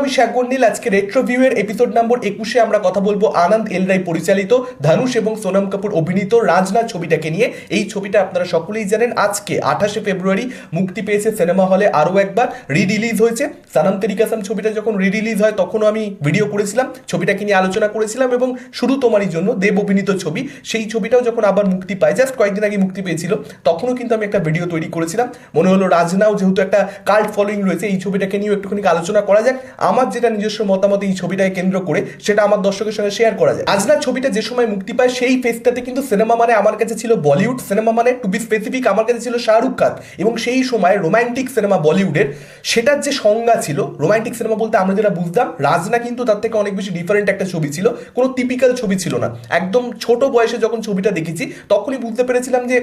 আমি শ্যাগর নীল, আজকে retro view এর এপিসোড নম্বর একুশে আমরা কথা বলব আনন্দ এল রায় পরিচালিত ধানুষ এবং সোনাম কাপুর অভিনীত রাজনা ছবিটাকে নিয়ে। এই ছবিটা আপনারা সকলেই জানেন, আজকে আঠাশে ফেব্রুয়ারি মুক্তি পেয়েছে সিনেমা হলে আরও একবার রিলিজ হয়েছে। সানাম তেরিকাসাম ছবিটা যখন রিলিজ হয়, তখনও আমি ভিডিও করেছিলাম, ছবিটাকে নিয়ে আলোচনা করেছিলাম এবং শুধু তোমারই জন্য দেব অভিনীত ছবি। সেই ছবিটাও যখন আবার মুক্তি পায় জাস্ট কয়েকদিন আগে মুক্তি পেয়েছিল, তখনও কিন্তু আমি একটা ভিডিও তৈরি করেছিলাম। মনে হলো রাজনাও যেহেতু একটা কাল্ট ফলোয়িং রয়েছে, এই ছবিটাকে নিয়েও একটুখানি আলোচনা করা যাক। আমার যেটা নিজস্ব মতামত এই ছবিটাকে কেন্দ্র করে, সেটা আমার দর্শকের সঙ্গে শেয়ার করা যায়। আজনার ছবিটা যে সময় মুক্তি পায়, সেই ফেসটাতে কিন্তু সিনেমা মানে আমার কাছে ছিল বলিউড সিনেমা মানে টু বি স্পেসিফিক আমার কাছে ছিল শাহরুখ খান এবং সেই সময় রোমান্টিক সিনেমা বলিউডের সেটার যে সংজ্ঞা ছিল রোমান্টিক সিনেমা বলতে আমরা যেটা বুঝতাম, রাজনা কিন্তু তার থেকে অনেক বেশি ডিফারেন্ট একটা ছবি ছিল, কোনো টিপিক্যাল ছবি ছিল না। একদম ছোট বয়সে যখন ছবিটা দেখেছি, তখনই বুঝতে পেরেছিলাম যে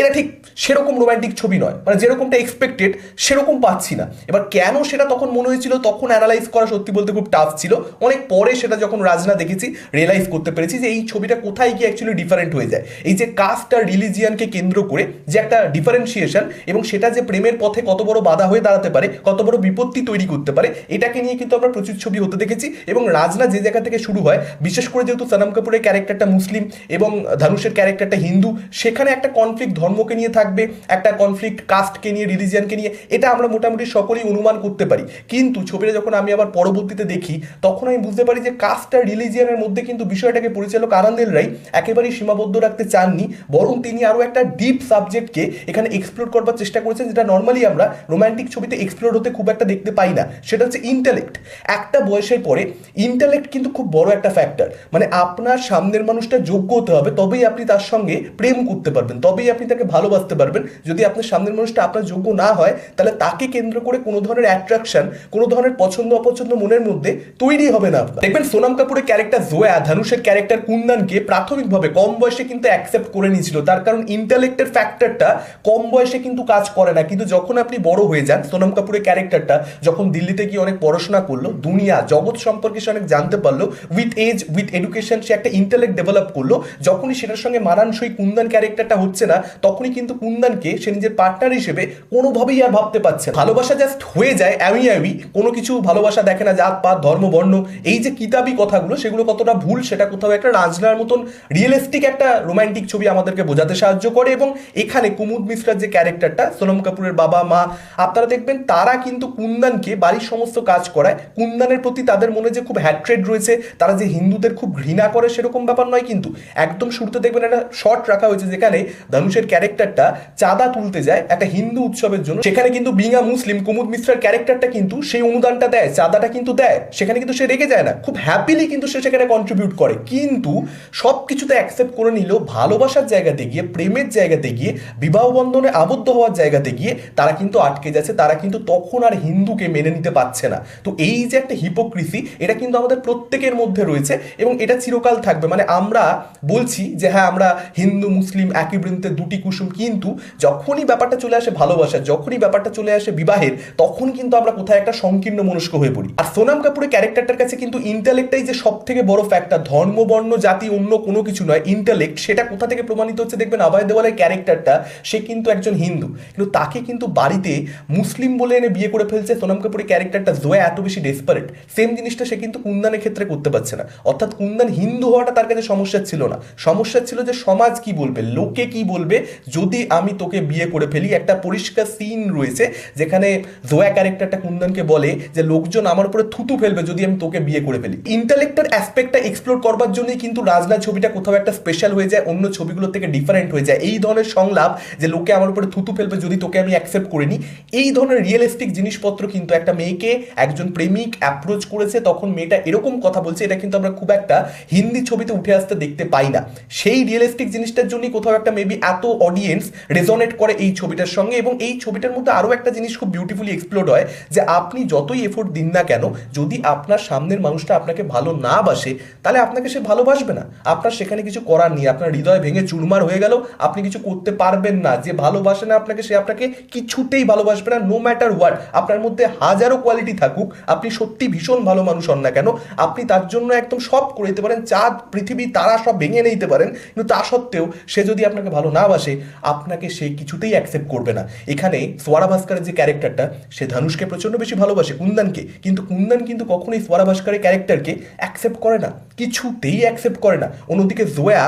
এটা ঠিক সেরকম রোমান্টিক ছবি নয়। মানে যেরকমটা এক্সপেক্টেড সেরকম পাচ্ছি না। এবার কেন সেটা তখন মনে হয়েছিল, তখন অ্যানালাইজ করা সত্যি বলতে খুব টাফ ছিল। অনেক পরে সেটা যখন রাজনা দেখেছি রিয়েলাইজ করতে পেরেছি যে এই ছবিটা কোথায় গিয়ে অ্যাকচুয়ালি ডিফারেন্ট হয়ে যায়। এই যে কাস্ট আর রিলিজিয়ানকে কেন্দ্র করে যে একটা ডিফারেন্সিয়েশন এবং সেটা যে প্রেমের পথে কত বড় বাধা হয়ে দাঁড়াতে পারে, কত বড় বিপত্তি তৈরি করতে পারে, এটাকে নিয়ে কিন্তু আমরা প্রচুর ছবি হতে দেখেছি এবং রাজনা যে জায়গা থেকে শুরু হয়, বিশেষ করে যেহেতু সনাম কাপুরের ক্যারেক্টারটা মুসলিম এবং ধানুষের ক্যারেক্টারটা হিন্দু, সেখানে একটা কনফ্লিক্ট ধর্মকে নিয়ে থাকবে, একটা কনফ্লিক্ট কাস্টকে নিয়ে রিলিজিয়ানকে নিয়ে, এটা আমরা মোটামুটি সকলেই অনুমান করতে পারি। কিন্তু ছবিটা যখন আমি আবার পরবর্তীতে দেখি, তখন আমি বুঝতে পারি যে কাস্ট আর রিলিজিয়ানের মধ্যে কিন্তু বিষয়টাকে পরিচালক আনন্দেল রাই একেবারেই সীমাবদ্ধ রাখতে চাননি, বরং তিনি আরও একটা ডিপ সাবজেক্টকে এখানে এক্সপ্লোর করবার চেষ্টা করেছেন, যেটা নর্মালি আমরা রোমান্টিক ছবিতে এক্সপ্লোর হতে খুব একটা দেখতে পাই না, সেটা হচ্ছে ইন্টেলেক্ট একটা বয়সের পরে ইন্টালেক্ট কিন্তু খুব বড় একটা ফ্যাক্টর মানে আপনার সামনের মানুষটা যোগ্য হতে হবে, তবেই আপনি তার সঙ্গে প্রেম করতে পারবেন, তবেই আপনি তাকে ভালোবাসতে পারবেন, যদি আপনার সামনের মানুষটা আপনার যোগ্য না হয়, তাহলে তাকে কেন্দ্র করে কোনো ধরনের অ্যাট্রাকশন কোনো ধরনের পছন্দ অপছন্দ মনের মধ্যে তৈরি হবে না আপনার। দেখবেন সোনাম কাপুরের ক্যারেক্টার জোয়া ধানুষের ক্যারেক্টার কুন্দানকে প্রাথমিকভাবে কম বয়সে কিন্তু অ্যাকসেপ্ট করে নিয়েছিল। তার কারণ ইন্টালেক্টের ফ্যাক্টরটা কম বয়সে কিন্তু কাজ করে না। কিন্তু যখন আপনি বড় হয়ে যান, সোনাম কাপুরের ক্যারেক্টারটা যখন দিল্লিতে গিয়ে অনেক পড়াশোনা করল, দুনিয়া, জগৎ সম্পর্কে সে অনেক জানতে পারল উইথ এজ উইথ এডুকেশন সে একটা ইন্টালেক্ট ডেভেলপ করল, যখনই সেটার সঙ্গে মানানসই কুন্দান ক্যারেক্টারটা হচ্ছে না, তখনই কিন্তু কুন্দানকে সে নিজের পার্টনার হিসেবে কোনোভাবেই আর ভাবতে পারছে ভালোবাসা জাস্ট হয়ে যায় আমি অ্যামি কোনো কিছু ভালোবাসা দেখে না জাত পাত ধর্ম বর্ণ এই যে কিতাবি কথাগুলো, সেগুলো কতটা ভুল, সেটা কোথাও একটা রাজনার মতন রিয়েলিস্টিক একটা রোমান্টিক ছবি আমাদেরকে বোঝাতে সাহায্য করে এবং এখানে কুমুদ মিশ্রার যে ক্যারেক্টারটা সোনম কাপুরের বাবা, মা, আপনারা দেখবেন তারা কিন্তু কুন্দানকে বাড়ির সমস্ত কাজ করায়। কুন্দানের প্রতি তাদের মনে যে খুব হ্যাট্রেড রয়েছে, তারা যে হিন্দুদের খুব ঘৃণা করে সেরকম ব্যাপার নয় কিন্তু। একদম শুরুতে দেখবেন একটা শর্ট রাখা হয়েছে যেখানে ধানুষের ক্যারেক্টারটা চাঁদা তুলতে যায় একটা হিন্দু উৎসবের জন্য। সেখানে কিন্তু বিঙা মুসলিম কুমুদ মিশ্রার ক্যারেক্টারটা কিন্তু সেই অনুদানটা দেয় চাঁদাটা কিন্তু দেয়, সেখানে কিন্তু সে রেগে যায় না। খুব হ্যাপিলি কিন্তু সে সেখানে কন্ট্রিবিউট করে। কিন্তু সব কিছুতে অ্যাকসেপ্ট করে নিলেও ভালোবাসার জায়গাতে গিয়ে, প্রেমের জায়গাতে গিয়ে, বিবাহ বন্ধনে আবদ্ধ হওয়ার জায়গাতে গিয়ে তারা কিন্তু আটকে যাচ্ছে, তারা কিন্তু তখন আর হিন্দুকে মেনে নিতে পারছে না। তো এই যে একটা হিপোক্রিসি এটা কিন্তু আমাদের প্রত্যেকের মধ্যে রয়েছে এবং এটা চিরকাল থাকবে। মানে আমরা বলছি যে হ্যাঁ আমরা হিন্দু, মুসলিম, একই বৃন্তে দুটি কুসুম, কিন্তু যখনই ব্যাপারটা চলে আসে ভালোবাসা যখনই ব্যাপারটা চলে আসে বিবাহের, তখন কিন্তু আমরা কোথায় একটা সংকীর্ণ মনস্ক হয়ে পড়ি। আর সোনাম কাপুরের ক্যারেক্টারটার কাছে কিন্তু ইন্টালেক্টটাই যে সব থেকে বড় ফ্যাক্টর ধর্ম, বর্ণ, জাতি, অন্য কোনো কিছু নয় ইন্টালেক্ট সেটা কোথা থেকে প্রমাণিত হচ্ছে দেখবেন অভয় দেওয়ালের ক্যারেক্টারটা, সে কিন্তু একজন হিন্দু। কিন্তু তাকে কিন্তু বাড়িতে মুসলিম বলে এনে বিয়ে করে ফেলছে সোনাম কাপুরের ক্যারেক্টারটা জোয়া এত বেশি ডেসপারেট সেম জিনিসটা সে কিন্তু কুন্দানের ক্ষেত্রে করতে পারছে না। অর্থাৎ কুন্দান হিন্দু হওয়াটা তার কাছে সমস্যা ছিল না। সমস্যা ছিল যে সমাজ কি বলবে, লোকে কি বলবে, যদি আমি তোকে বিয়ে করে ফেলি, একটা পরিষ্কার সিন রয়েছে যেখানে জোয়া ক্যারেক্টারটা কুন্দনকে বলে যে, লোকজন আমার উপরে থুতু ফেলবে যদি আমি তোকে বিয়ে করে ফেলি। ইন্টালেক্টের অ্যাসপেক্টটা এক্সপ্লোর করবার জন্যই কিন্তু রাজনা ছবিটা কোথাও একটা স্পেশাল হয়ে যায়, অন্য ছবিগুলো থেকে ডিফারেন্ট হয়ে যায়। এই ধরনের সংলাপ যে লোকে আমার উপরে থুতু ফেলবে যদি তোকে আমি অ্যাকসেপ্ট করে নিই, এই ধরনের রিয়েলিস্টিক জিনিসপত্র কিন্তু একটা মেয়েকে একজন প্রেমিক অ্যাপ্রোচ করেছে, তখন মেয়েটা এরকম কথা বলছে, এটা কিন্তু আমরা খুব একটা হিন্দি ছবিতে উঠে আসতে দেখতে পাই না। সেই রিয়েলিস্টিক জিনিসটার জন্যই কোথাও একটা মেবি এত অডিয়েন্স রেজনেট করে এই ছবিটার সঙ্গে এবং এই ছবিটার মধ্যে আরও একটা জিনিস খুব বিউটিফুলি এক্সপ্লোর হয় যে আপনি যতই এফোর্ট দিন না কেন, যদি আপনার সামনের মানুষটা আপনাকে ভালো না বাসে, তাহলে আপনাকে সে ভালোবাসবে না। আপনার সেখানে কিছু করার নেই, আপনার হৃদয় ভেঙে চুরমার হয়ে গেল, আপনি কিছু করতে পারবেন না। যে ভালোবাসে না আপনাকে, সে আপনাকে কিছুতেই ভালোবাসবে না নো ম্যাটার হোয়াট আপনার মধ্যে হাজারো কোয়ালিটি থাকুক, আপনি সত্যি ভীষণ ভালো মানুষ হন না কেন, আপনি তার জন্য একদম সব করে দিতে পারেন চাঁদ পৃথিবী, তারা সব ভেঙে নিতে পারেন, কিন্তু তা সত্ত্বেও সে যদি আপনাকে ভালো না বাসে, আপনাকে সে কিছুতেই অ্যাকসেপ্ট করবে না। এখানে সোয়ারা ভাস্করের যে ক্যারেক্টারটা সে ধানুষকে প্রচণ্ড বেশি ভালোবাসে, কুন্দানকে। কিন্তু কুন্দন কিন্তু কখনোই স্বরা ভাস্করের ক্যারেক্টারকে অ্যাকসেপ্ট করে না, কিছুতেই অ্যাকসেপ্ট করে না। অন্যদিকে জোয়া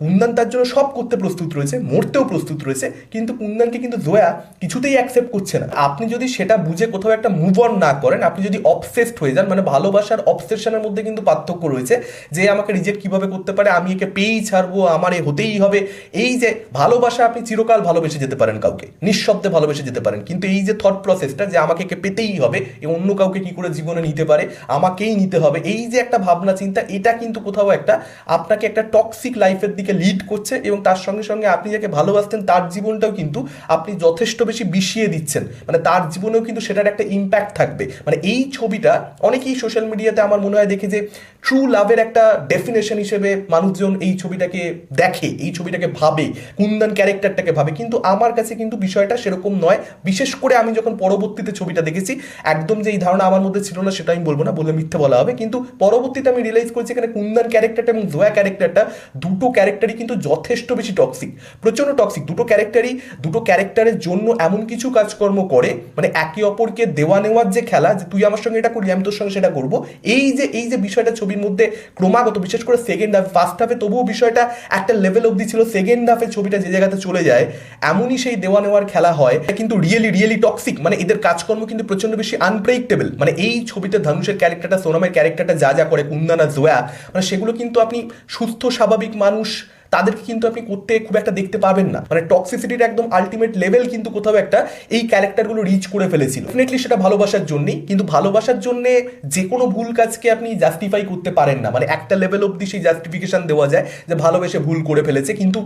কুন্দন তার জন্য সব করতে প্রস্তুত রয়েছে, মরতেও প্রস্তুত রয়েছে, কিন্তু কুন্দনকে কিন্তু জোয়া কিছুতেই অ্যাকসেপ্ট করছে না। আপনি যদি সেটা বুঝে কোথাও একটা মুভ অন না করেন, আপনি যদি অবসেসড হয়ে যান মানে ভালোবাসার অবসেশনের মধ্যে কিন্তু পার্থক্য রয়েছে, যে আমাকে রিজেক্ট কীভাবে করতে পারে, আমি একে পেয়েই ছাড়বো, আমার এ হতেই হবে, এই যে ভালোবাসা আপনি চিরকাল ভালোবেসে যেতে পারেন কাউকে, নিঃশব্দে ভালোবেসে যেতে পারেন, কিন্তু এই যে থট প্রসেসটা যে আমাকে একে পেতেই হবে, এ অন্য কাউকে কি করে জীবনে নিতে পারে, আমাকেই নিতে হবে, এই যে একটা ভাবনা চিন্তা এটা কিন্তু কোথাও একটা আপনাকে একটা টক্সিক লাইফের দিকে লিড করছে এবং তার সঙ্গে সঙ্গে আপনি যাকে ভালোবাসতেন, তার জীবনটাও কিন্তু আপনি যথেষ্ট বেশি বিষিয়ে দিচ্ছেন। মানে তার জীবনেও কিন্তু সেটার একটা ইম্প্যাক্ট থাকবে। মানে এই ছবিটা অনেকেই সোশ্যাল মিডিয়াতে আমার মনে হয় দেখে যে ট্রু লাভের একটা ডেফিনেশন হিসেবে মানুষজন এই ছবিটাকে দেখে, এই ছবিটাকে ভাবে, কুন্দন ক্যারেক্টারটাকে ভাবে। কিন্তু আমার কাছে কিন্তু বিষয়টা সেরকম নয়। বিশেষ করে আমি যখন পরবর্তীতে ছবিটা দেখেছি, একদম যে এই ধারণা আমার মধ্যে ছিল না, সেটা আমি বলব না বলে মিথ্যে বলা হবে। কিন্তু পরবর্তীতে আমি রিয়েলাইজ করেছি এখানে কুন্দন ক্যারেক্টারটা এবং জোয়া ক্যারেক্টারটা দুটো ক্যারেক্টারই কিন্তু যথেষ্ট বেশি টক্সিক প্রচণ্ড টক্সিক দুটো ক্যারেক্টারই দুটো ক্যারেক্টারের জন্য এমন কিছু কাজকর্ম করে মানে একে অপরকে দেওয়া নেওয়ার যে খেলা, যে তুই আমার সঙ্গে এটা করলি, আমি তোর সঙ্গে সেটা করব, এই যে এই যে বিষয়টা ছবির মধ্যে ক্রমাগত, বিশেষ করে সেকেন্ড হাফ ফার্স্ট হাফে তবুও বিষয়টা একটা লেভেল অবধি ছিল সেকেন্ড হাফে ছবিটা যে জায়গাতে চলে যায়, এমনই সেই দেওয়া নেওয়ার খেলা হয় কিন্তু রিয়েলি রিয়েলি টক্সিক মানে এদের কাজকর্ম কিন্তু প্রচণ্ড বেশি আনপ্রেডিক্টেবল মানে এই ছবিতে ধনুষের ক্যারেক্টারটা সোনামের ক্যারেক্টারটা যা যা করে, কুন্দনা, জোয়া মানে সেগুলো কিন্তু আপনি সুস্থ, স্বাভাবিক মানুষ তাদেরকে কিন্তু আপনি করতে খুব একটা দেখতে পাবেন না। মানে টক্সিসিটির একদম আলটিমেট লেভেল কিন্তু কোথাও একটা এই ক্যারেক্টারগুলো রিচ করে ফেলেছিল। ডেফিনেটলি সেটা ভালোবাসার জন্যই, কিন্তু ভালোবাসার জন্য যে কোনো ভুল কাজকে আপনি জাস্টিফাই করতে পারেন না। মানে একটা লেভেল অবধি সেই জাস্টিফিকেশন দেওয়া যায় যে ভালোবেসে ভুল করে ফেলেছে। কিন্তু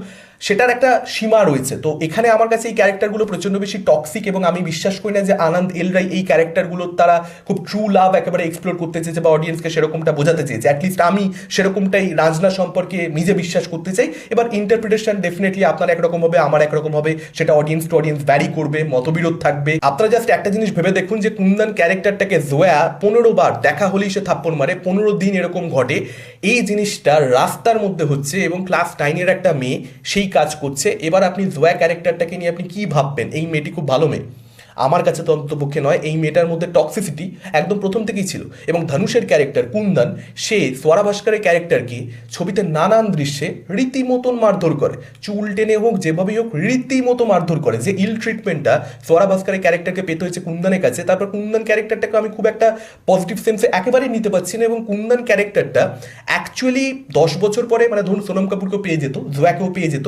সেটার একটা সীমা রয়েছে। তো এখানে আমার কাছে এই ক্যারেক্টারগুলো প্রচণ্ড বেশি টক্সিক এবং আমি বিশ্বাস করি না যে আনন্দ এলরাই এই ক্যারেক্টারগুলোর তারা খুব ট্রু লাভ একেবারে এক্সপ্লোর করতে চেয়েছে বা অডিয়েন্সকে সেরকমটা বোঝাতে চেয়েছে। অ্যাটলিস্ট আমি সেরকমটাই রাজনা সম্পর্কে নিজে বিশ্বাস করতে চাই। এবার ইন্টারপ্রিটেশন ডেফিনেটলি আপনার একরকম হবে, আমার একরকম হবে। সেটা অডিয়েন্স টু অডিয়েন্স ভ্যারি করবে, মতবিরোধ থাকবে। আপনারা জাস্ট একটা জিনিস ভেবে দেখুন যে কুন্দন ক্যারেক্টারটাকে জোয়া পনেরো বার দেখা হলেই সে থাপ্পড় মারে, পনেরো দিন এরকম ঘটে। এই জিনিসটা রাস্তার মধ্যে হচ্ছে এবং ক্লাস নাইনের একটা মেয়ে, সেই কাজ করছে। এবার আপনি জোয়া ক্যারেক্টারটাকে নিয়ে আপনি কি ভাববেন? এই মেয়েটি খুব ভালো মেয়ে। আমার কাছে তো নয়, এই মেয়েটার মধ্যে টক্সিসিটি একদম প্রথম থেকেই ছিল। এবং ধনুষের ক্যারেক্টার কুন্দন, সে সোয়ারা ভাস্করের ক্যারেক্টারকে ছবিতে নানান দৃশ্যে রীতিমতন মারধর করে। চুল টেনে হোক যেভাবেই হোক, রীতিমতো মারধর করে। যে ইল ট্রিটমেন্টটা সোয়ারা ভাস্করের ক্যারেক্টারকে পেতে হয়েছে কুন্দনের কাছে, তারপর কুন্দন ক্যারেক্টারটাকে আমি খুব একটা পজিটিভ সেন্সে একেবারেই নিতে পারছি না এবং কুন্দন ক্যারেক্টারটা অ্যাকচুয়ালি দশ বছর পরে মানে ধরুন সোনম কাপুরকেও পেয়ে যেত, জোয়াকেও পেয়ে যেত।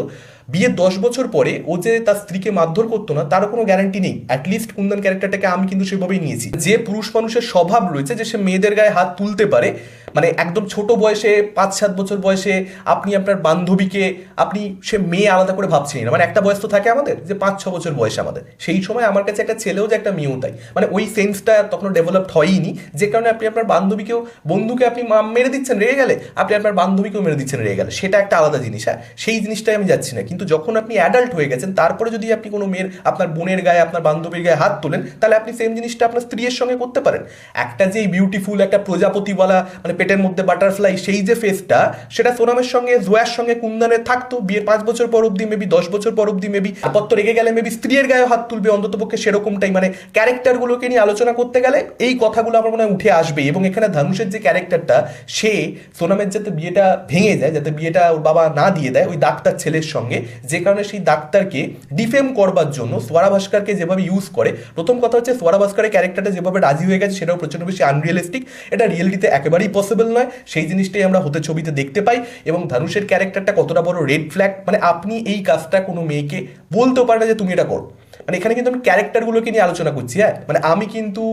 বিয়ের দশ বছর পরে ও যে তার স্ত্রীকে মারধর করতো না, তারও কোনো গ্যারান্টি নেই। অ্যাটলিস্ট কুন্দন ক্যারেক্টারটাকে আমি কিন্তু সেভাবেই নিয়েছি। যে পুরুষ মানুষের স্বভাব রয়েছে, যে সে মেয়েদের গায়ে হাত তুলতে পারে মানে একদম ছোট বয়সে, পাঁচ, সাত বছর বয়সে আপনি আপনার বান্ধবীকে, আপনি সে মেয়ে আলাদা করে ভাবছেন না। মানে একটা বয়স তো থাকে আমাদের যে পাঁচ, ছ বছর বয়স আমাদের। সেই সময় আমার কাছে একটা ছেলেও যে একটা মেয়েও তাই। মানে ওই সেন্সটা তখন ডেভেলপড হয়ইনি। যে কারণে আপনি আপনার বান্ধবীকেও, বন্ধুকে আপনি মেরে দিচ্ছেন, রেগে গেলে, আপনি আপনার বান্ধবীকেও মেরে দিচ্ছেন, রেগে গেলে। সেটা একটা আলাদা জিনিস হ্যাঁ? সেই জিনিসটাই আমি যাচ্ছি না। কিন্তু যখন আপনি অ্যাডাল্ট হয়ে গেছেন, তারপরে যদি আপনি কোনো মেয়ের, আপনার বোনের গায়ে, আপনার বান্ধবীর গায়ে হাত তোলেন, তাহলে আপনি সেম জিনিসটা আপনার স্ত্রীর সঙ্গে করতে পারেন। একটা যে বিউটিফুল একটা প্রজাপতিওয়ালা মানে পেটের মধ্যে বাটারফ্লাই সেই যে ফেসটা সেটা সোনামের সঙ্গে, জোয়ার সঙ্গে, কুন্দনের থাকতো, বিয়ের পাঁচ বছর পর অব্দি মেবি দশ বছর পর অব্দি মেবি তারপর তো রেগে গেলে মেবি স্ত্রীর গায়ে হাত তুলবে অন্তত পক্ষে সেরকমটাই মানে ক্যারেক্টারগুলোকে নিয়ে আলোচনা করতে গেলে এই কথাগুলো আমার মনে হয় উঠে আসবে। এবং এখানে ধানুষের যে ক্যারেক্টারটা সে সোনামের যাতে বিয়েটা ভেঙে যায়, যাতে বিয়েটা ওর বাবা না দিয়ে দেয় ওই ডাক্তার ছেলের সঙ্গে, যে কারণে সেই ডাক্তারকে ডিফেম করবার জন্য সোয়ারা ভাস্করকে যেভাবে ইউজ করে, প্রথম কথা হচ্ছে সোয়ারা ভাস্করের ক্যারেক্টারটা যেভাবে রাজি হয়ে গেছে, সেটাও প্রচণ্ড বেশি আনরিয়েলিস্টিক এটা রিয়েলিটিতে একেবারেই পসিবল নয়, সেই জিনিসটাই আমরা হতে ছবিতে দেখতে পাই এবং ধানুষের ক্যারেক্টারটা কতটা বড় রেড ফ্ল্যাগ মানে আপনি এই কাজটা কোনো মেয়েকে বলতেও পারে না যে তুমি এটা করো। মানে এখানে কিন্তু আমি ক্যারেক্টারগুলোকে নিয়ে আলোচনা করছি হ্যাঁ? মানে আমি কিন্তু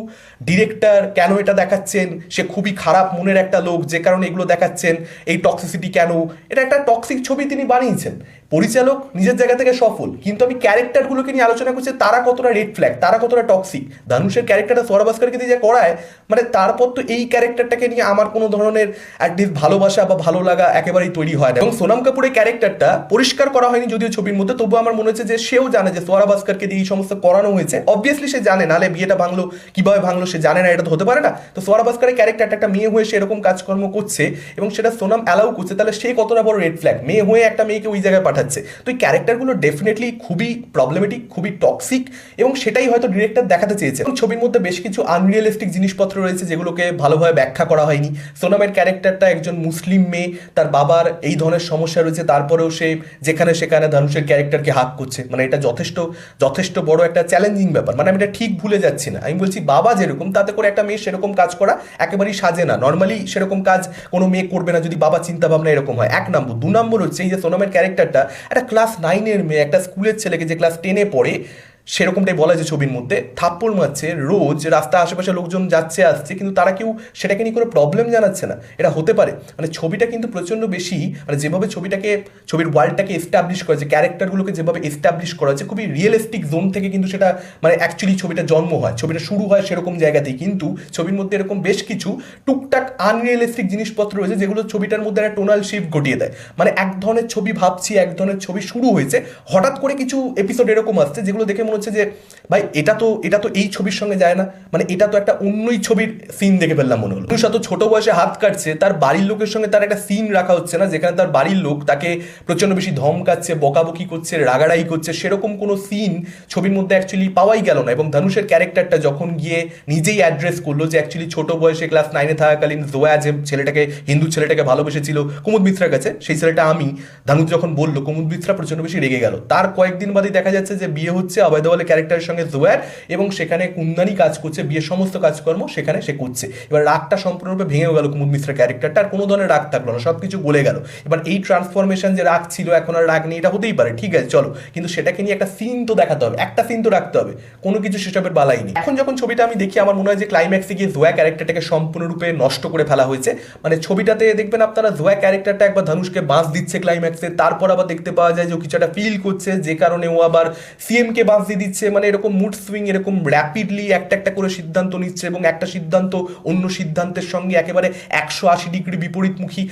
ডিরেক্টর কেন এটা দেখাচ্ছেন? সে খুবই খারাপ মনের একটা লোক, যে কারণে এগুলো দেখাচ্ছেন। এই টক্সিসিটি কেন? এটা একটা টক্সিক ছবি তিনি বানিয়েছেন। পরিচালক নিজের জায়গা থেকে সফল, কিন্তু আমি ক্যারেক্টারগুলোকে নিয়ে আলোচনা করছি, তারা কতটা রেড ফ্ল্যাগ তারা কতটা টক্সিক ধানুষের ক্যারেক্টারটা সৌরভাস্করকে দিয়ে যা করায় মানে তারপর তো এই ক্যারেক্টারটাকে নিয়ে আমার কোনো ধরনের অ্যাটলিস্ট ভালোবাসা বা ভালো লাগা একেবারেই তৈরি হয় না। এবং সোনাম কাপুরের ক্যারেক্টারটা পরিষ্কার করা হয়নি যদিও ছবির মধ্যে, তবুও আমার মনে হচ্ছে যে সেও জানে যে সোয়ারা ভাস্করকে দিয়ে সমস্ত করানো হয়েছে। অবভিয়াসলি সে জানে, নালে বিয়েটা ভাঙলো, কীভাবে ভাঙলো সে জানে না, এটা তো হতে পারে না। তো সোয়ারা ভাস্করের ক্যারেক্টারটা একটা মেয়ে হয়ে সে এরকম কাজকর্ম করছে এবং সেটা সোনাম অ্যালাউ করছে, তাহলে সে কতটা বড় রেড ফ্ল্যাগ মেয়ে হয়ে একটা মেয়েকে ওই জায়গায় পাঠাচ্ছে। তো এই ক্যারেক্টারগুলো ডেফিনেটলি খুবই প্রবলেমেটিক খুবই টক্সিক এবং সেটাই হয়তো ডিরেক্টর দেখাতে চেয়েছে। ছবির মধ্যে বেশ কিছু আনরিয়েলিস্টিক জিনিসপত্র রয়েছে যেগুলোকে ভালোভাবে ব্যাখ্যা করা হয়নি। সোনামের ক্যারেক্টারটা একজন মুসলিম মেয়ে, তার বাবার এই ধরনের সমস্যা রয়েছে, তারপরেও সে যেখানে সেখানে ধানুষের ক্যারেক্টারকে হাক করছে। মানে এটা যথেষ্ট যথেষ্ট বড় একটা চ্যালেঞ্জিং ব্যাপার। মানে আমি এটা ঠিক ভুলে যাচ্ছি না। আমি বলছি বাবা যেরকম, তাতে করে একটা মেয়ে সেরকম কাজ করা একেবারেই সাজে না। নর্মালি সেরকম কাজ কোনো মেয়ে করবে না যদি বাবা চিন্তা ভাবনা এরকম হয়। এক নম্বর। দু নম্বর হচ্ছে এই যে সোনামের ক্যারেক্টারটা একটা ক্লাস নাইনের মেয়ে, একটা স্কুলের ছেলেকে যে ক্লাস টেনে পড়ে সেরকমটাই বলা যায় ছবির মধ্যে। থাপ্পড় মারছে, রোজ রাস্তা আশেপাশে লোকজন যাচ্ছে, আসছে, কিন্তু তারা কেউ সেটাকে নিয়ে কোনো প্রবলেম জানাচ্ছে না। এটা হতে পারে। মানে ছবিটা কিন্তু প্রচণ্ড বেশি মানে যেভাবে ছবিটাকে, ছবির ওয়ার্ল্ডটাকে এস্টাবলিশ করেছে ক্যারেক্টারগুলোকে যেভাবে এস্টাবলিশ করা হয়েছে খুবই রিয়েলিস্টিক জোন থেকে কিন্তু সেটা মানে অ্যাকচুয়ালি ছবিটা জন্ম হয়। ছবিটা শুরু হয় সেরকম জায়গাতেই। কিন্তু ছবির মধ্যে এরকম বেশ কিছু টুকটাক আনরিয়েলিস্টিক জিনিসপত্র রয়েছে, যেগুলো ছবিটার মধ্যে একটা টোনাল শিফট ঘটিয়ে দেয়। মানে এক ধরনের ছবি ভাবছি, এক ধরনের ছবি শুরু হয়েছে। হঠাৎ করে কিছু এপিসোড এরকম আসছে, যেগুলো দেখে মনে হচ্ছে যে, ভাই, এটা তো এটা তো এই ছবির সঙ্গে যায় না। মানে এটা তো একটা অন্যই ছবির সিন দেখে ফেললাম মনে হলো। শত ছোট বয়সে হাত কাটছে, তার বাড়ির লোকের সঙ্গে তার একটা সিন রাখা হচ্ছে না, যেখানে তার বাড়ির লোক তাকে প্রচণ্ড বেশি ধমকাচ্ছে বকাবকি করছে রাগারাই করছে, সেরকম কোনো সিন ছবির মধ্যে অ্যাকচুয়ালি পাওয়াই গেল না। এবং ধানুষের ক্যারেক্টারটা যখন গিয়ে নিজেই অ্যাড্রেস করল যে অ্যাকচুয়ালি ছোট বয়সে ক্লাস নাইনে থাকাকালীন জোয়া যে ছেলেটাকে, হিন্দু ছেলেটাকে ভালোবেসেছিল কুমুদ মিত্রার কাছে, সেই ছেলেটা আমি। ধানুষ যখন বলল, কুমুদ মিত্রা প্রচণ্ড বেশি রেগে গেল। তার কয়েকদিন বাদেই দেখা যাচ্ছে যে বিয়ে হচ্ছে অভয় দেওয়ালের ক্যারেক্টারের সঙ্গে জোয়ার এবং সেখানে কুন্দানি কাজ করছে, বিয়ের সমস্ত কাজকর্ম সেখানে সে করছে। এবার রাগটা সম্পূর্ণরূপে ভেঙে গেল কুমুদ মিশ্রের ক্যারেক্টারটা আর কোনো ধরনের রাগ থাকল না সব কিছু গলে গেল। এবার এই ট্রান্সফরমেশন যে রাগ ছিল, এখন আর রাগ নেই, এটা হতেই পারে, ঠিক আছে, চলো। কিন্তু সেটাকে নিয়ে একটা সিন তো দেখাতে হবে, একটা সিন তো রাখতে হবে, কোনো কিছু সেসবের বালাই নেই। এখন যখন ছবিটা আমি দেখি, আমার মনে হয় যে ক্লাইম্যাক্সে গিয়ে জোয়া ক্যারেক্টারটাকে সম্পূর্ণরূপে নষ্ট করে ফেলা হয়েছে। মানে ছবিটাতে দেখবেন আপনারা জোয়া ক্যারেক্টারটা একবার ধনুষকে বাঁশ দিচ্ছে ক্লাইম্যাক্সে তারপর আবার দেখতে পাওয়া যায় যে ও কিছু একটা ফিল করছে, যে কারণে ও আবার সিএমকে বাঁশ দিয়ে দিচ্ছে মানে এরকম মুড সুইং এরকম র্যাপিডলি একটা একটা করে সিদ্ধান্ত নিচ্ছে এবং একটা সিদ্ধান্ত অন্য সিদ্ধান্তের সঙ্গে একেবারে একশো আশি ডিগ্রি বিপরীতমুখী।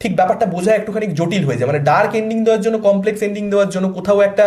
ঠিক ব্যাপারটা বোঝা একটুখানি জটিল হয়ে যায়। মানে ডার্ক এন্ডিং দেওয়ার জন্য কমপ্লেক্স এন্ডিং দেওয়ার জন্য কোথাও একটা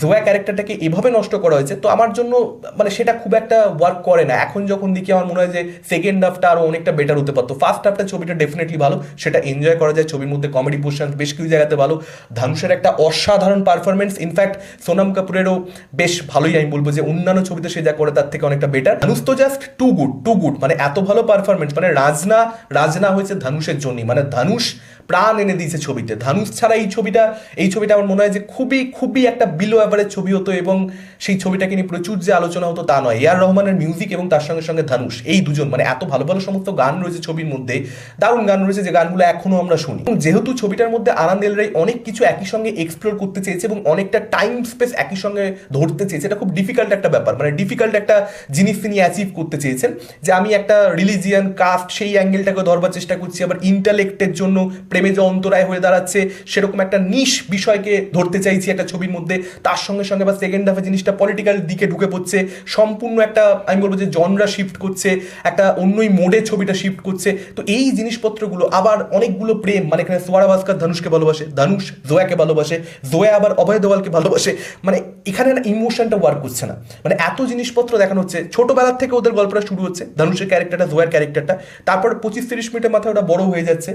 জোয়া ক্যারেক্টারটাকে এভাবে নষ্ট করা হয়েছে, তো আমার জন্য মানে সেটা খুব একটা ওয়ার্ক করে না। এখন যখন দেখি আমার মনে হয় যে সেকেন্ড হাফটা আরও অনেকটা বেটার হতে পারতো। ফার্স্ট হাফটা ছবিটা ডেফিনেটলি ভালো, সেটা এনজয় করা যায়, ছবির মধ্যে কমেডি পোর্শন বেশ কিছু জায়গাতে ভালো। ধানুষের একটা অসাধারণ পারফরমেন্স ইনফ্যাক্ট সোনাম কাপুরেরও বেশ ভালোই, আমি বলব যে অন্যান্য ছবিতে সে যা করে তার থেকে অনেকটা বেটার ধানুষ তো just too good too good মানে এত ভালো পারফরমেন্স মানে রাজনা রাজনা হয়েছে ধানুষের জন্যই। মানে ধানুষ প্রাণ এনে দিয়েছে ছবিতে। ধানুষ ছাড়া এই ছবিটা এই ছবিটা আমার মনে হয় যে খুবই খুবই একটা বিলো অ্যাভারেজ ছবি হতো এবং সেই ছবিটাকে নিয়ে প্রচুর যে আলোচনা হতো তা নয়। এআর রহমানের মিউজিক এবং তার সঙ্গে সঙ্গে ধানুষ এই দুজন মানে এত ভালো ভালো সমস্ত গান রয়েছে ছবির মধ্যে, দারুণ গান রয়েছে যে গানগুলো এখনও আমরা শুনি। যেহেতু ছবিটার মধ্যে আনন্দ এলরাই অনেক কিছু একই সঙ্গে এক্সপ্লোর করতে চেয়েছে এবং অনেকটা টাইম স্পেস একই সঙ্গে ধরতে চেয়েছে, এটা খুব ডিফিকাল্ট একটা ব্যাপার মানে ডিফিকাল্ট একটা জিনিস তিনি অ্যাচিভ করতে চেয়েছেন যে আমি একটা রিলিজিয়ান কাস্ট সেই অ্যাঙ্গেলটাকে ধরবার চেষ্টা করছি, আবার ইন্টালেক্টের জন্য প্রেমে যে অন্তরায় হয়ে দাঁড়াচ্ছে, সেরকম একটা নিশ বিষয়কে ধরতে চাইছি একটা ছবির মধ্যে। তার সঙ্গে সঙ্গে বা সেকেন্ড হাফে জিনিসটা পলিটিক্যাল দিকে ঢুকে পড়ছে। সম্পূর্ণ একটা, আমি বলব যে জনরা শিফট করছে, একটা অন্যই মোডে ছবিটা শিফট করছে। তো এই জিনিসপত্রগুলো আবার অনেকগুলো প্রেম মানে এখানে সোয়ারা ভাস্কর ধানুষকে ভালোবাসে, ধানুষ জোয়াকে ভালোবাসে, জোয়া আবার অভয় দেওয়ালকে ভালোবাসে। মানে এখানে না ইমোশনটা ওয়ার্ক করছে না। মানে এত জিনিসপত্র দেখানো হচ্ছে, ছোটবেলার থেকে ওদের গল্পটা শুরু হচ্ছে, ধানুষের ক্যারেক্টারটা জোয়ার ক্যারেক্টারটা তারপর পঁচিশ তিরিশ মিনিটের মাথায় ওটা বড় হয়ে যাচ্ছে।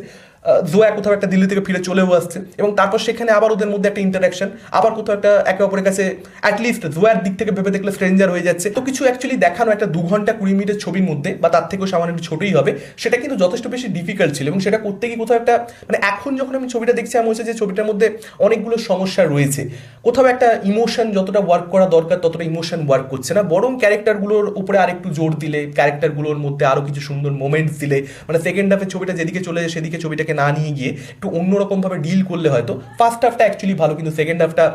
জোয়া কোথাও একটা দিল্লি থেকে ফিরে চলেও আসছে। এবং তারপর সেখানে আবার ওদের মধ্যে একটা ইন্টারাকশন আবার কোথাও একটা একে অপরের কাছে অ্যাটলিস্ট জোয়ার দিক থেকে ভেবে দেখলে স্ট্রেঞ্জার হয়ে যাচ্ছে। তো কিছু অ্যাকচুয়ালি দেখানো একটা দু ঘণ্টা কুড়ি মিনিটের ছবির মধ্যে, বা তার থেকেও সামান্য একটু ছোটই হবে, সেটা কিন্তু যথেষ্ট বেশি ডিফিকাল্ট ছিল। এবং সেটা করতে গিয়ে কোথাও একটা মানে এখন যখন আমি ছবিটা দেখছি, আমি হচ্ছে যে ছবিটার মধ্যে অনেকগুলো সমস্যা রয়েছে। কোথাও একটা ইমোশন যতটা ওয়ার্ক করা দরকার, ততটা ইমোশন ওয়ার্ক করছে না। বরং ক্যারেক্টারগুলোর উপরে আরেকটু জোর দিলে ক্যারেক্টারগুলোর মধ্যে আরও কিছু সুন্দর মোমেন্টস দিলে মানে সেকেন্ড হাফে ছবিটা যেদিকে চলে যায়, সেদিকে ছবিটাকে না নিয়ে গিয়ে একটু অন্যরকমভাবে ডিল করলে হয়তো ফার্স্ট হাফটা অ্যাকচুয়ালি ভালো, কিন্তু সেকেন্ড হাফটা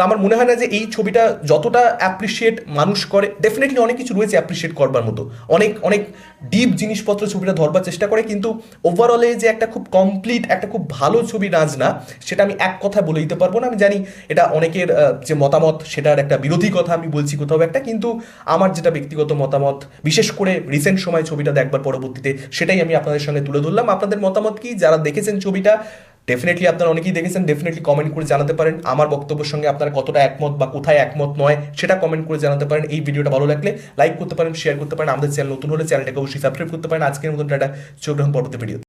তো আমার মনে হয় না যে এই ছবিটা যতটা অ্যাপ্রিসিয়েট মানুষ করে ডেফিনেটলি অনেক কিছু রয়েছে অ্যাপ্রিসিয়েট করবার মতো। অনেক অনেক ডিপ জিনিসপত্র ছবিটা ধরবার চেষ্টা করে, কিন্তু ওভারঅলে যে একটা খুব কমপ্লিট একটা খুব ভালো ছবি নাচ না সেটা আমি এক কথা বলে দিতে পারব না। আমি জানি এটা অনেকের যে মতামত, সেটার একটা বিরোধী কথা আমি বলছি কোথাও একটা, কিন্তু আমার যেটা ব্যক্তিগত মতামত, বিশেষ করে রিসেন্ট সময় ছবিটা দেখবার পরবর্তীতে, সেটাই আমি আপনাদের সঙ্গে তুলে ধরলাম। আপনাদের মতামত কি? যারা দেখেছেন ছবিটা ডেফিনেটলি আপনারা অনেকেই দেখেছেন ডেফিনেটলি কমেন্ট করে জানাতে পারেন। আমার বক্তব্যের সঙ্গে আপনারা কতটা একমত বা কোথায় একমত নয়, সেটা কমেন্ট করে জানাতে পারেন। এই ভিডিওটা ভালো লাগলে লাইক করতে পারেন শেয়ার করতে পারেন। আমাদের চ্যানেল নতুন হলে চ্যানেলটাকে অবশ্যই সাবস্ক্রাইব করতে পারেন। আজকের মতন একটা চোখ পরবর্তী ভিডিও